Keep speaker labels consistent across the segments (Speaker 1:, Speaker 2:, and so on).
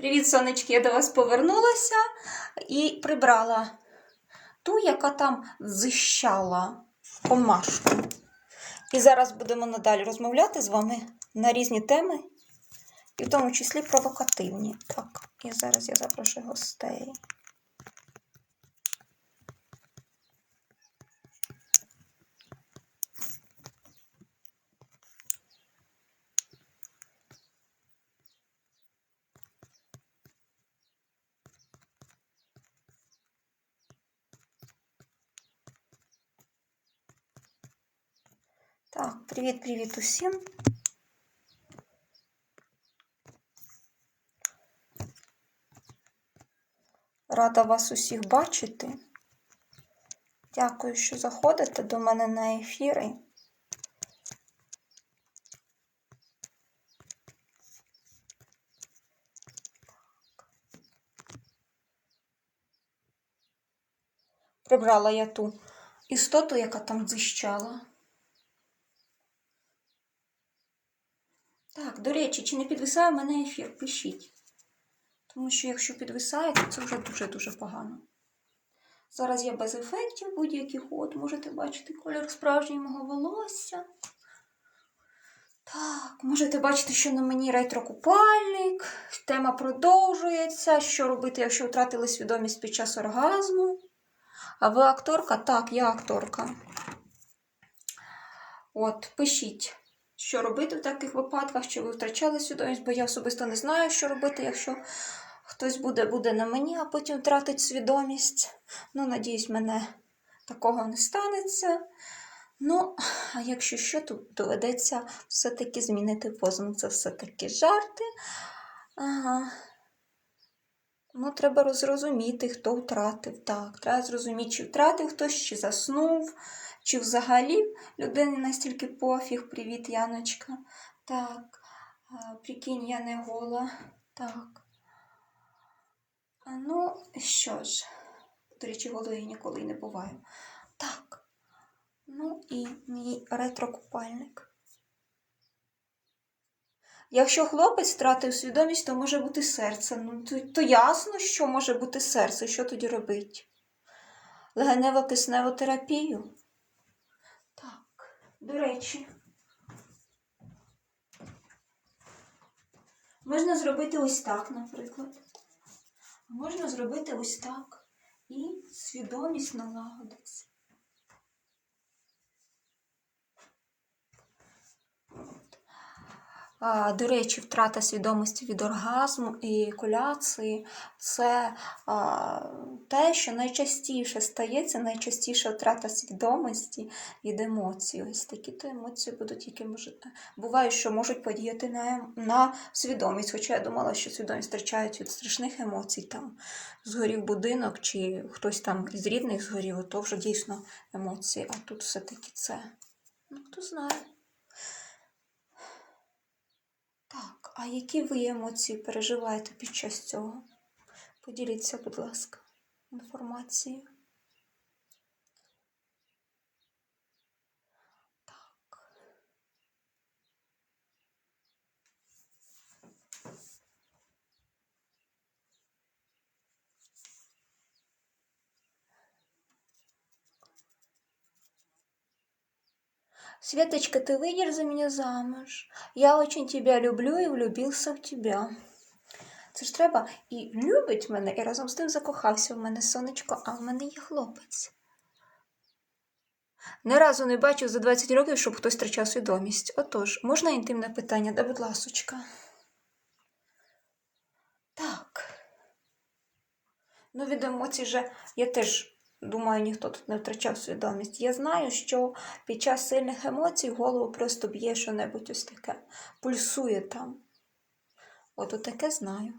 Speaker 1: Привіт, сонечки, я до вас повернулася і прибрала ту, яка там зищала комашку. І зараз будемо надалі розмовляти з вами на різні теми, і в тому числі провокативні. Так, і зараз я запрошую гостей. Так, привіт-привіт усім. Рада вас усіх бачити. Дякую, що заходите до мене на ефіри. Прибрала я ту істоту, яка там зищала. Так, до речі, чи не підвисає в мене ефір? Пишіть. Тому що якщо підвисає, то це вже дуже-дуже погано. Зараз я без ефектів будь-яких от можете бачити кольор справжнього мого волосся. Так, можете бачити, що на мені ретрокупальник. Тема продовжується. Що робити, якщо втратили свідомість під час оргазму? А ви акторка? Так, я акторка. От, пишіть, що робити в таких випадках, що ви втрачали свідомість, бо я особисто не знаю, що робити, якщо хтось буде, буде на мені, а потім втратить свідомість. Ну, надіюсь, мене такого не станеться. Ну, а якщо що, то доведеться все-таки змінити позу. Ну, Це все-таки жарти. Ага. Ну, треба зрозуміти, хто втратив. Так, треба зрозуміти, чи втратив хтось, чи заснув, чи взагалі людині настільки пофіг. Привіт, Яночка. Так, прикинь, я не гола. Так. Ну, що ж, до речі, голою я ніколи не буваю. Так. Ну і мій ретрокупальник. Якщо хлопець втратив свідомість, то може бути серце. Ну, то, то ясно, що може бути серце. Що тоді робить? Легенево кисневу терапію? До речі. Можна зробити ось так, наприклад. Можна зробити ось так. І свідомість налагодиться. До речі, втрата свідомості від оргазму і екуляції це те, що найчастіше стається, найчастіше втрата свідомості від емоцій. Ось такі то емоції будуть, які можуть буває, що можуть подіяти на, на свідомість. Хоча я думала, що свідомість втрачають від страшних емоцій, там згорів будинок, чи хтось там із рідних згорів, то вже дійсно емоції. А тут все-таки це. Ну, хто знає. Так, а які ви емоції переживаєте під час цього? Поділіться, будь ласка, інформацією. Светочка, ты выйдешь за меня замуж? Я очень тебя люблю і влюбився в тебя. Це ж треба і любить мене, і разом з тим закохався в мене сонечко, а в мене є хлопець. Ні разу не бачив за 20 років, щоб хтось втрачав свідомість. Отож, можна інтимне питання, да, будь ласочка. Так. Ну, від емоцій же я теж думаю, ніхто тут не втрачав свідомість. Я знаю, що під час сильних емоцій голову просто б'є що-небудь ось таке, пульсує там. От таке знаю.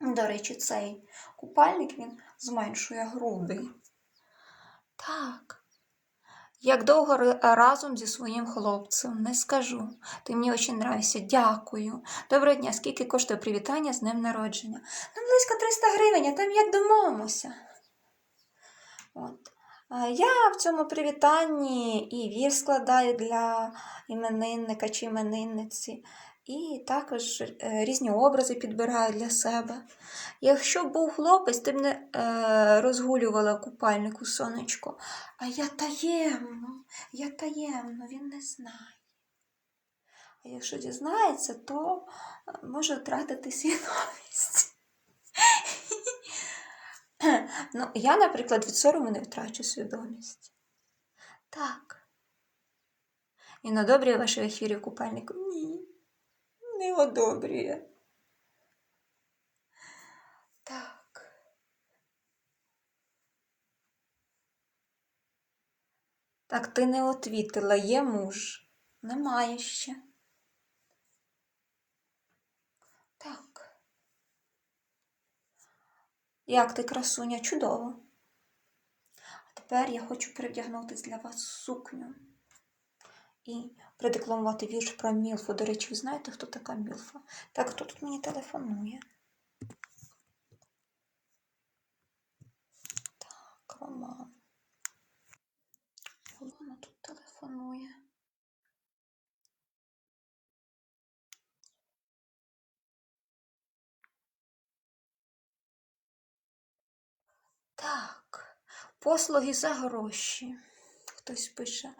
Speaker 1: До речі, цей купальник він зменшує груди. Так. Як довго разом зі своїм хлопцем, не скажу. Ти мені дуже нравишся. Дякую. Доброго дня. Скільки коштує привітання з днем народження? Ну, близько 300 гривень, а там як домовимося. От. Я в цьому привітанні і вір складаю для іменинника чи іменинниці, І також е, різні образи підбираю для себе. Якщо був хлопець, ти б не е, розгулювала купальнику сонечко. А я таємно, я таємно, він не знає. А якщо дізнається, то е, може втратити свідомість. Ну, я, наприклад, від сорому не втрачу свідомість. Так. І не одобрює ваші ефірі купальнику? Ні. Не одобрює. Так. Так, ти не отвітила, є муж. Немає ще. Так. Як ти, красуня, чудово. А тепер я хочу перевдягнути для вас сукню і продекламувати вірш про Мілфу. До речі, ви знаєте, хто така Мілфа? Так, хто тут мені телефонує? Так, Роман. Романа тут телефонує. Так, послуги за гроші. Хтось пише.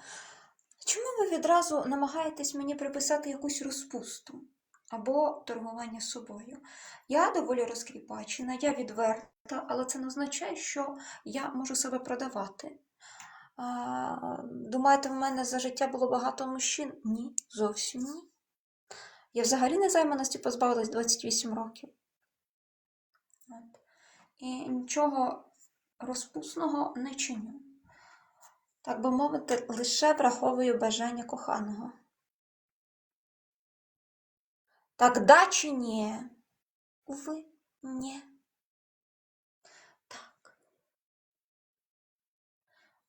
Speaker 1: Чому ви відразу намагаєтесь мені приписати якусь розпусту або торгування собою? Я доволі розкріпачена, я відверта, але це не означає, що я можу себе продавати. Думаєте, в мене за життя було багато мужчин? Ні, зовсім ні. Я взагалі незайманості позбавилась 28 років. От. І нічого розпусного не чиню. Так би мовити, лише враховую бажання коханого. Так да чи ні? Уви, ні. Так.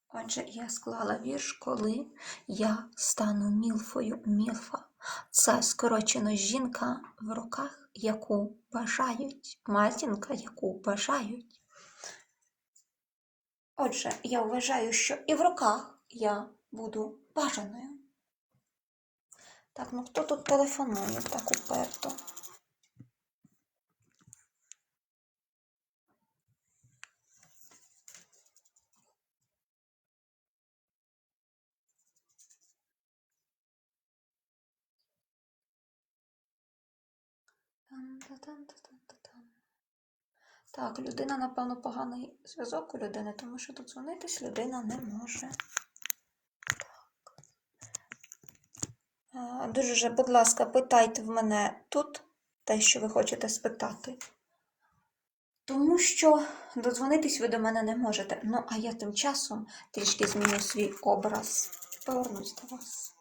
Speaker 1: Отже, я склала вірш, коли я стану мілфою мілфа. Це скорочено жінка в руках, яку бажають, матінка, яку бажають. Отже, я вважаю, що і в руках я буду бажаною. Так, ну хто тут телефонує так уперто? Там-та-там-та-там-та-там. Так, людина, напевно, поганий зв'язок у людини, тому що додзвонитись людина не може. Так. Дуже, будь ласка, питайте в мене тут те, що ви хочете спитати. Тому що додзвонитись ви до мене не можете. Ну, а я тим часом трішки зміню свій образ. Повернусь до вас.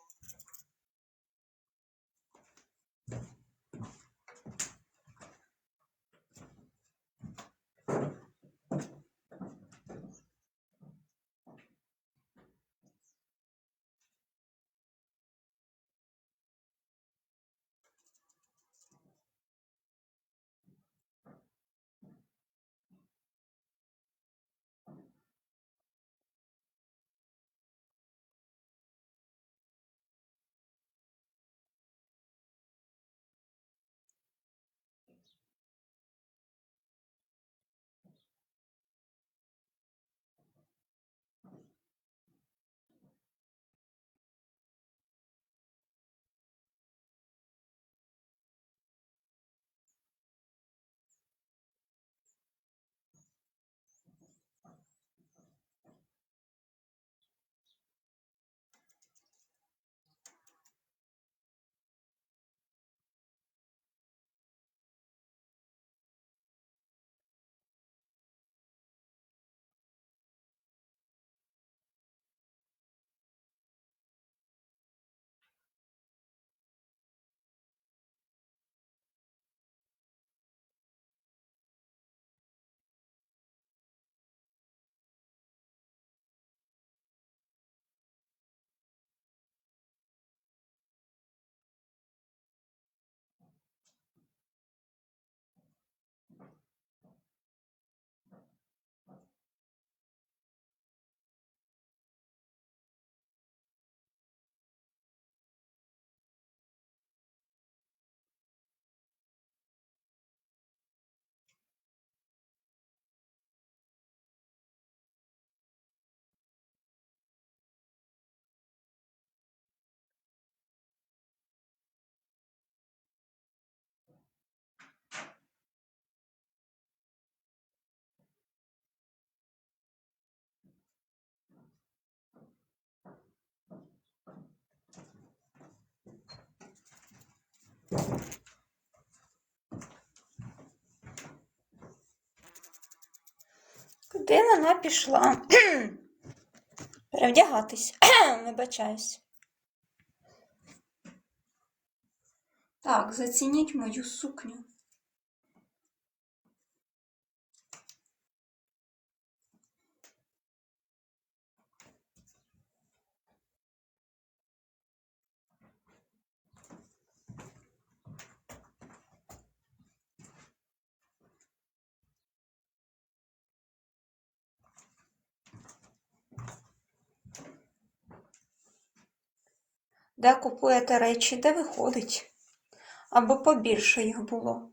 Speaker 1: Куди вона пішла? Перевдягатись, вибачаюсь. Так, зацініть мою сукню. Де купуєте речі, де виходить? Або побільше їх було.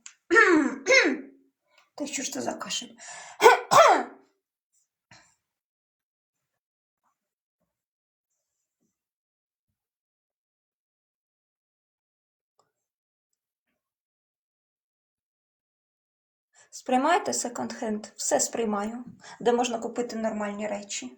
Speaker 1: Та що ж це за кашель? Сприймаєте секонд-хенд? Все сприймаю, де можна купити нормальні речі.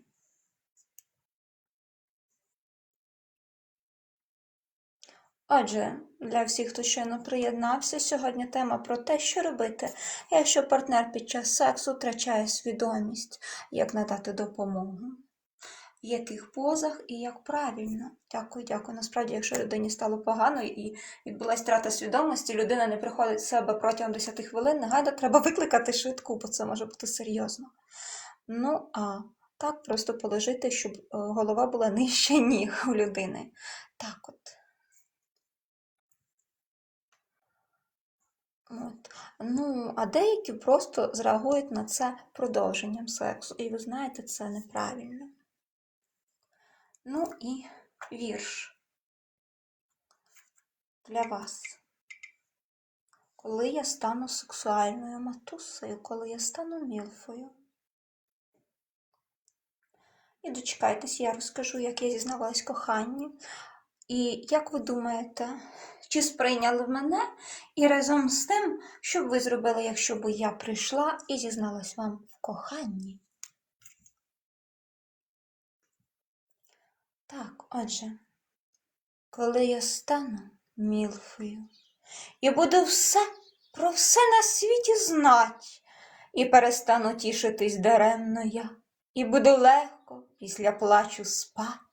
Speaker 1: Отже, для всіх, хто щойно приєднався, сьогодні тема про те, що робити, якщо партнер під час сексу втрачає свідомість, як надати допомогу, в яких позах і як правильно. Дякую, дякую. Насправді, якщо людині стало погано і відбулася втрата свідомості, людина не приходить в себе протягом 10 хвилин, негайно треба викликати швидку, бо це може бути серйозно. Ну, а так просто положити, щоб е, голова була нижче ніг у людини. Так от. От. Ну, а деякі просто зреагують на це продовженням сексу. І ви знаєте, це неправильно. Ну і вірш для вас. Коли я стану сексуальною матусею, коли я стану мілфою. І дочекайтесь, я розкажу, як я зізнавалась коханні. І як ви думаєте, чи сприйняли мене і разом з тим, що б ви зробили, якщо б я прийшла і зізналась вам в коханні? Так, отже, коли я стану мілфою і буду все про все на світі знать, і перестану тішитись даремно я, і буду легко після плачу спать.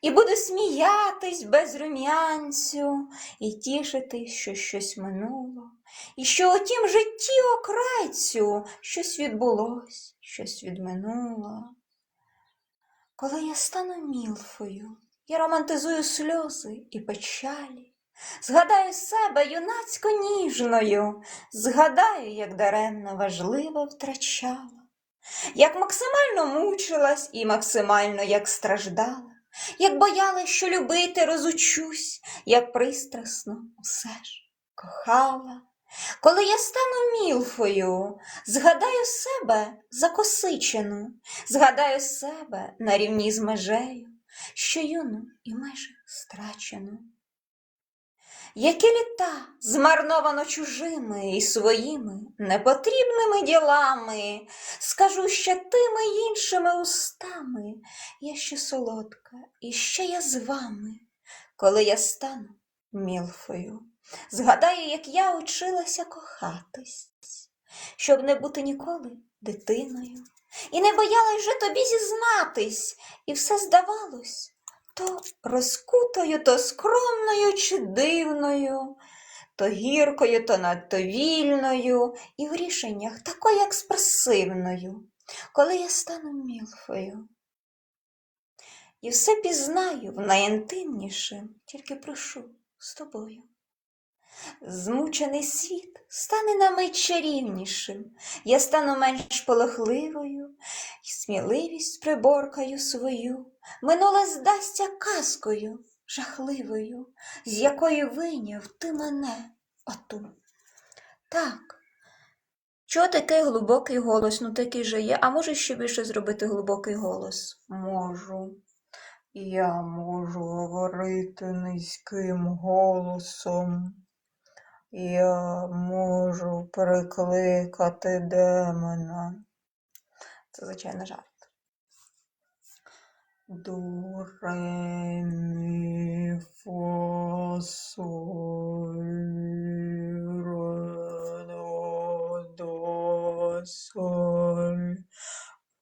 Speaker 1: І буду сміятись без рум'янцю, і тішитись, що щось минуло, і що у тім житті окрайцю щось відбулось, щось відминуло. Коли я стану мілфою, я романтизую сльози і печалі, згадаю себе юнацько ніжною, згадаю, як даремно важливо втрачала, як максимально мучилась і максимально як страждала як боялась, що любити розучусь, як пристрасно усе ж кохала. Коли я стану мілфою, згадаю себе закосичену, згадаю себе на рівні з межею, що юну і майже страчену. Які літа змарновано чужими і своїми непотрібними ділами, скажу ще тими іншими устами, я ще солодка, і ще я з вами, коли я стану мілфою. Згадаю, як я училася кохатись, щоб не бути ніколи дитиною, і не боялась вже тобі зізнатись, і все здавалось то розкутою, то скромною чи дивною, то гіркою, то надто вільною, і в рішеннях такою експресивною, коли я стану мілфою. І все пізнаю в найінтимнішим, тільки прошу з тобою. Змучений світ стане на мить чарівнішим, я стану менш полохливою, і сміливість приборкаю свою, минуле здасться казкою жахливою, з якої вийняв ти мене оту. Так, чого такий глибокий голос, ну такий же є, а можеш ще більше зробити глибокий голос? Можу. Я можу говорити низьким голосом. Я можу перекликати демона. Це, звичайно, жарт до ре, мі, фо, соль, до, до, соль,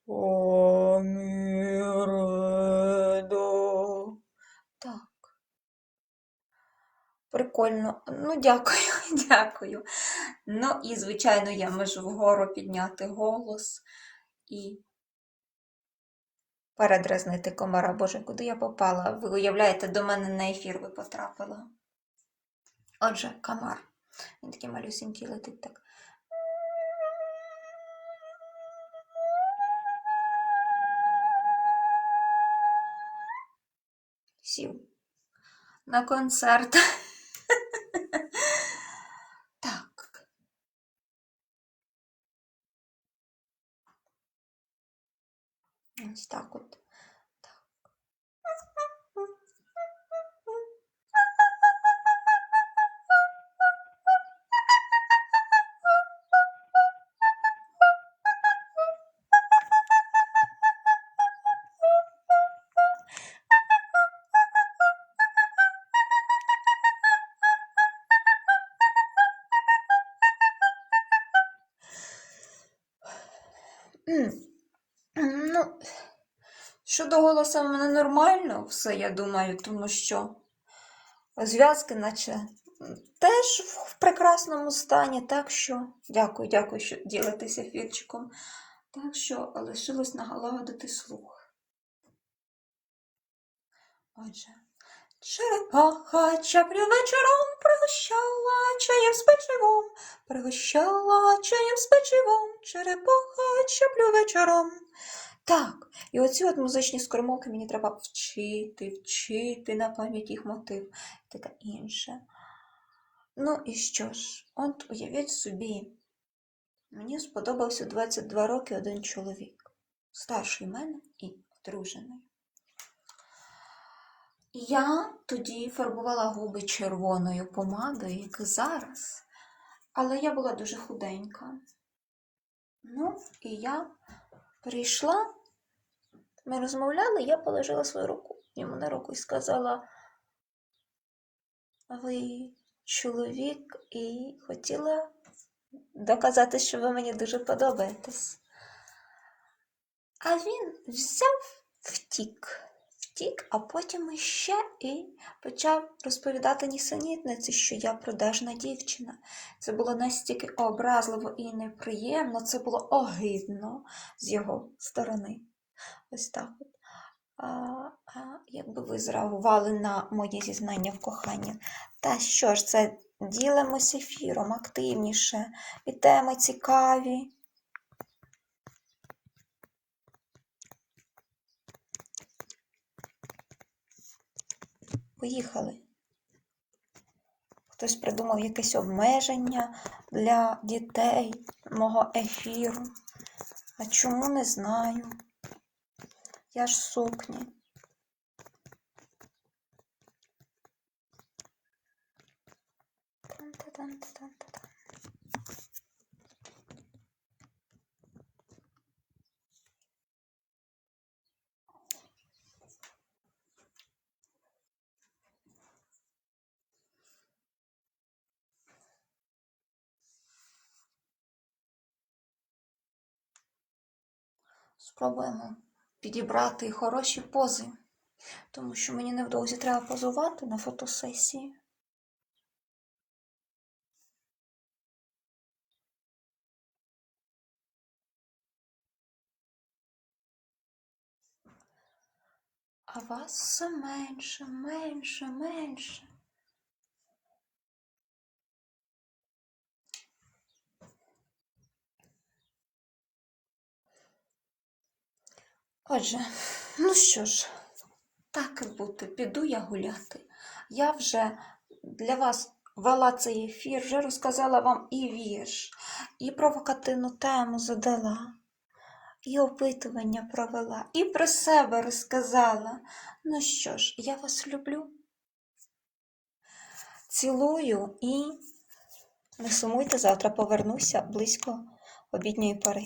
Speaker 1: фо, мі, до. Так. Прикольно. Ну, дякую, дякую. Ну і, звичайно, я можу вгору підняти голос і передразнити комара. Боже, куди я попала? Ви уявляєте, до мене на ефір ви потрапила. Отже, комар. Він такий малюсенький летить так. Сів на концерт. Так. Ось так от. Щодо голосу в мене нормально все, я думаю, тому що зв'язки, наче теж в прекрасному стані. Так що дякую, дякую, що ділитеся ефірчиком. Так що лишилось налагодити слух. Отже. Черепаха чаплю вечором пригощала чаєм з печивом, пригощала чаєм з печивом, черепаха чаплю вечором. Так, і оці от музичні скормовки мені треба вчити, вчити на пам'ять їх мотив, таке інше. Ну і що ж, от уявіть собі, мені сподобався 22 роки один чоловік, старший мене і одружений. Я тоді фарбувала губи червоною помадою, як і зараз, але я була дуже худенька. Ну, і я прийшла, ми розмовляли, я положила свою руку йому на руку і сказала: ви чоловік, і хотіла доказати, що ви мені дуже подобаєтесь. А він взяв втік втік, а потім іще і почав розповідати нісенітниці, що я продажна дівчина. Це було настільки образливо і неприємно, це було огидно з його сторони. Ось так от. Якби ви зреагували на моє зізнання в коханні. Та що ж, це ділимось ефіром активніше, і теми цікаві. Поїхали. Хтось придумав якесь обмеження для дітей мого ефіру. А чому не знаю? Я ж. Тан-та-тан-та-тан-та-тан. Спробуємо підібрати хороші пози, тому що мені невдовзі треба позувати на фотосесії. А вас все менше, менше, менше. Отже, ну що ж, так і бути, піду я гуляти. Я вже для вас вела цей ефір, вже розказала вам і вірш, і провокативну тему задала, і опитування провела, і про себе розказала. Ну що ж, я вас люблю. Цілую і не сумуйте, завтра повернуся близько обідньої пори.